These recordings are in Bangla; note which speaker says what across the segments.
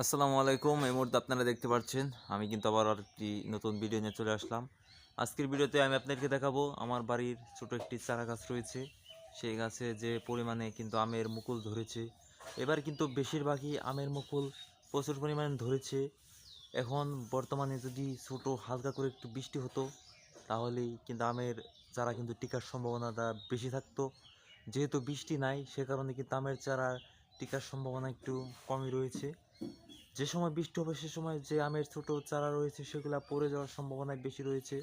Speaker 1: আসসালামু আলাইকুম। এই মুহূর্তে আপনারা দেখতে পাচ্ছেন, আমি কিন্তু আবার একটি নতুন ভিডিও নিয়ে চলে আসলাম। আজকের ভিডিওতে আমি আপনাদেরকে দেখাবো, আমার বাড়ির ছোট একটি চারা গাছ রয়েছে। সেই গাছে যে পরিমাণে কিন্তু আমের মুকুল ধরেছে, এবার কিন্তু বেশিরভাগই আমের মুকুল প্রচুর পরিমাণে ধরেছে। এখন বর্তমানে যদি ছোট হালকা করে একটু বৃষ্টি হতো, তাহলেই কিন্তু আমের চারা কিন্তু টিকার সম্ভাবনাটা বেশি থাকতো। যেহেতু বৃষ্টি নাই, সে কারণে কিন্তু আমের চারা টিকার সম্ভাবনা একটু কমই রয়েছে। যে সময় বৃষ্টি হবে সে সময় যে আমের ছোট চারা রয়েছে সেগুলো পড়ে যাওয়ার সম্ভাবনা বেশি রয়েছে।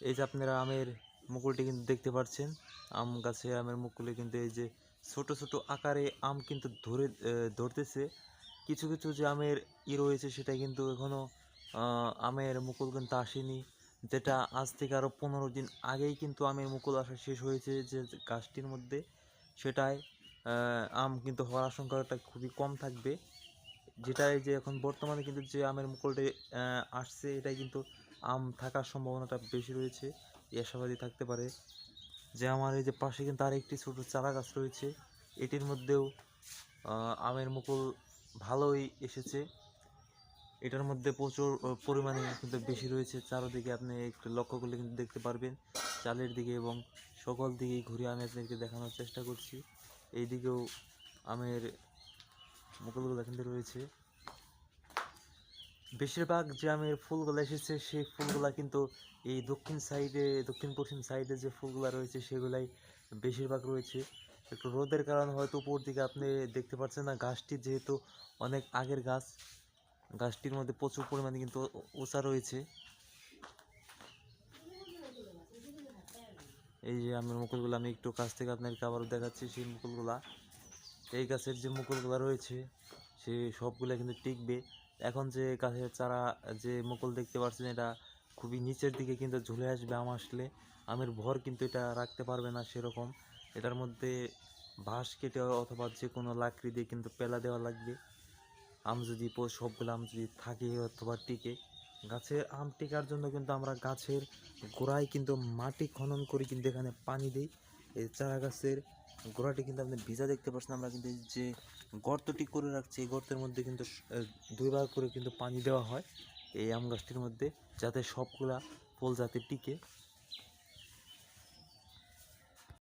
Speaker 1: এই যে আপনারা আমের মুকুলটি কিন্তু দেখতে পাচ্ছেন আম গাছে আমের মুকুলে কিন্তু এই যে ছোট ছোট আকারে আম কিন্তু ধরে ধরতেছে। কিছু কিছু যে আমের ই রয়েছে সেটা কিন্তু এখনও আহ, আমের মুকুল কিন্তু আসেনি। যেটা আজ থেকে আরও পনেরো দিন আগেই কিন্তু আমের মুকুল আসা শেষ হয়েছে যে গাছটির মধ্যে। সেটাই আম কিন্তু হওয়ার আশঙ্কাটা খুবই কম থাকবে। যেটা এই যে এখন বর্তমানে কিন্তু যে আমের মুকুলটি আসছে, এটাই কিন্তু আম থাকার সম্ভাবনাটা বেশি রয়েছে। আশাবাদী থাকতে পারে যে আমার এই যে পাশে কিন্তু আরেকটি ছোটো চারা গাছ রয়েছে, এটির মধ্যেও আমের মুকুল ভালোই এসেছে। এটার মধ্যে প্রচুর পরিমাণে কিন্তু বেশি রয়েছে। চারোদিকে আপনি একটু লক্ষ্য করলে কিন্তু দেখতে পারবেন। চালের দিকে এবং সকল দিকে ঘুরে আমি আপনাদেরকে দেখানোর চেষ্টা করছি। এই দিকেও আমের মুকুলগুলো কিন্তু রয়েছে। বেশিরভাগ যে আমের ফুলগুলো এসেছে, সেই ফুলগুলা কিন্তু এই দক্ষিণ সাইডে দক্ষিণ পশ্চিম সাইডে যে ফুলগুলো রয়েছে, সেগুলাই বেশিরভাগ রয়েছে। একটু রোদের কারণে হয়তো উপর দিকে আপনি দেখতে পাচ্ছেন না, গাছটি যেহেতু অনেক আগের গাছ, গাছটির মধ্যে প্রচুর পরিমাণে কিন্তু উঁচা রয়েছে। এই যে আমের মুকুলগুলো, আমি একটু কাছ থেকে আপনাদেরকে আবারও দেখাচ্ছি সেই মুকুলগুলা। এই গাছের যে মুকুলগুলো রয়েছে, সে সবগুলো কিন্তু টিকবে। এখন যে গাছের চারা, যে মুকুল দেখতে পাচ্ছেন এটা খুবই নিচের দিকে কিন্তু ঝুলে আসবে আম আসলে। আমের ভর কিন্তু এটা রাখতে পারবে না সেরকম। এটার মধ্যে বাঁশ কেটে অথবা যে কোনো লাকড়ি দিয়ে কিন্তু পেলা দেওয়া লাগবে। আম যদি সবগুলো আম যদি থাকে অথবা টিকে গাছের আম টিকার জন্য কিন্তু আমরা গাছের গোড়ায় কিন্তু মাটি খনন করে কিন্তু এখানে পানি দিই। এই চারা গাছের গোড়াটি কিন্তু আপনি ভিজা দেখতে পাচ্ছেন, আমরা কিন্তু যে গর্তটি করে রাখছি, এই গর্তের মধ্যে কিন্তু দুইবার করে কিন্তু পানি দেওয়া হয় এই আম গাছটির মধ্যে, যাতে সবগুলা ফুল যাতে টিকে।